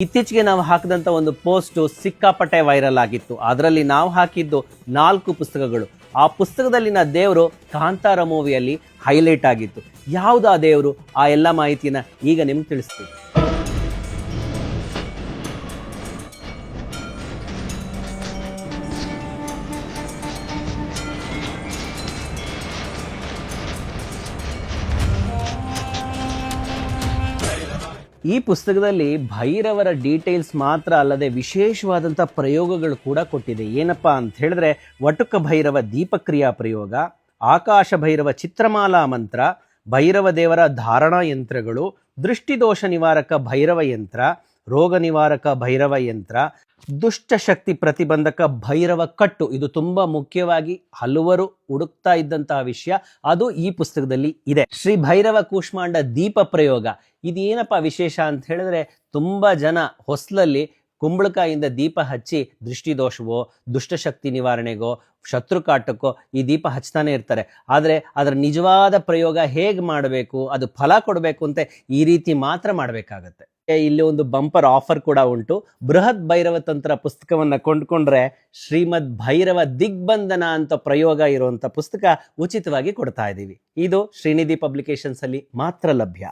ಇತ್ತೀಚೆಗೆ ನಾವು ಹಾಕಿದಂತ ಒಂದು ಪೋಸ್ಟ್ ಸಿಕ್ಕಾಪಟ್ಟೆ ವೈರಲ್ ಆಗಿತ್ತು. ಅದರಲ್ಲಿ ನಾವು ಹಾಕಿದ್ದು ನಾಲ್ಕು ಪುಸ್ತಕಗಳು. ಆ ಪುಸ್ತಕದಲ್ಲಿನ ದೇವರು ಕಾಂತಾರ ಮೂವಿಯಲ್ಲಿ ಹೈಲೈಟ್ ಆಗಿತ್ತು. ಯಾವುದು ದೇವರು? ಆ ಎಲ್ಲ ಮಾಹಿತಿನ ಈಗ ನಿಮ್ಗೆ ತಿಳಿಸ್ತೀವಿ ಈ ಪುಸ್ತಕದಲ್ಲಿ ಭೈರವರ ಡೀಟೇಲ್ಸ್ ಮಾತ್ರ ಅಲ್ಲದೆ ವಿಶೇಷವಾದಂಥ ಪ್ರಯೋಗಗಳು ಕೂಡ ಕೊಟ್ಟಿದೆ. ಏನಪ್ಪ ಅಂತ ಹೇಳಿದ್ರೆ, ವಟುಕ ಭೈರವ ದೀಪಕ್ರಿಯಾ ಪ್ರಯೋಗ, ಆಕಾಶ ಭೈರವ ಚಿತ್ರಮಾಲಾ ಮಂತ್ರ, ಭೈರವ ದೇವರ ಧಾರಣಾ ಯಂತ್ರಗಳು, ದೃಷ್ಟಿದೋಷ ನಿವಾರಕ ಭೈರವ ಯಂತ್ರ ರೋಗ ನಿವಾರಕ ಭೈರವ ಯಂತ್ರ ದುಷ್ಟಶಕ್ತಿ ಪ್ರತಿಬಂಧಕ ಭೈರವ ಕಟ್ಟು. ಇದು ತುಂಬ ಮುಖ್ಯವಾಗಿ ಹಲವರು ಹುಡುಕ್ತಾ ಇದ್ದಂತಹ ವಿಷಯ. ಅದು ಈ ಪುಸ್ತಕದಲ್ಲಿ ಇದೆ. ಶ್ರೀ ಭೈರವ ಕೂಷ್ಮಾಂಡ ದೀಪ ಪ್ರಯೋಗ. ಇದೇನಪ್ಪ ವಿಶೇಷ ಅಂತ ಹೇಳಿದ್ರೆ ತುಂಬಾ ಜನ ಹೊಸ್ಲಲ್ಲಿ ಕುಂಬಳಕಾಯಿಂದ ದೀಪ ಹಚ್ಚಿ ದೃಷ್ಟಿದೋಷವೋ ದುಷ್ಟಶಕ್ತಿ ನಿವಾರಣೆಗೋ, ಶತ್ರು ಕಾಟಕ್ಕೋ ಈ ದೀಪ ಹಚ್ತಾನೆ ಇರ್ತಾರೆ. ಆದರೆ ಅದರ ನಿಜವಾದ ಪ್ರಯೋಗ ಹೇಗೆ ಮಾಡಬೇಕು, ಅದು ಫಲ ಕೊಡಬೇಕು ಅಂತ ಈ ರೀತಿ ಮಾತ್ರ ಮಾಡಬೇಕಾಗತ್ತೆ. ಇಲ್ಲಿ ಒಂದು ಬಂಪರ್ ಆಫರ್ ಕೂಡ ಉಂಟು. ಬೃಹತ್ ಭೈರವ ತಂತ್ರ ಪುಸ್ತಕವನ್ನು ಕೊಂಡ್ಕೊಂಡ್ರೆ ಶ್ರೀಮದ್ ಭೈರವ ದಿಗ್ಬಂಧನ ಅಂತ ಪ್ರಯೋಗ ಇರುವಂತ ಪುಸ್ತಕ ಉಚಿತವಾಗಿ ಕೊಡ್ತಾ ಇದ್ದೀವಿ ಇದು ಶ್ರೀನಿಧಿ ಪಬ್ಲಿಕೇಶನ್ಸ್ ಅಲ್ಲಿ ಮಾತ್ರ ಲಭ್ಯ.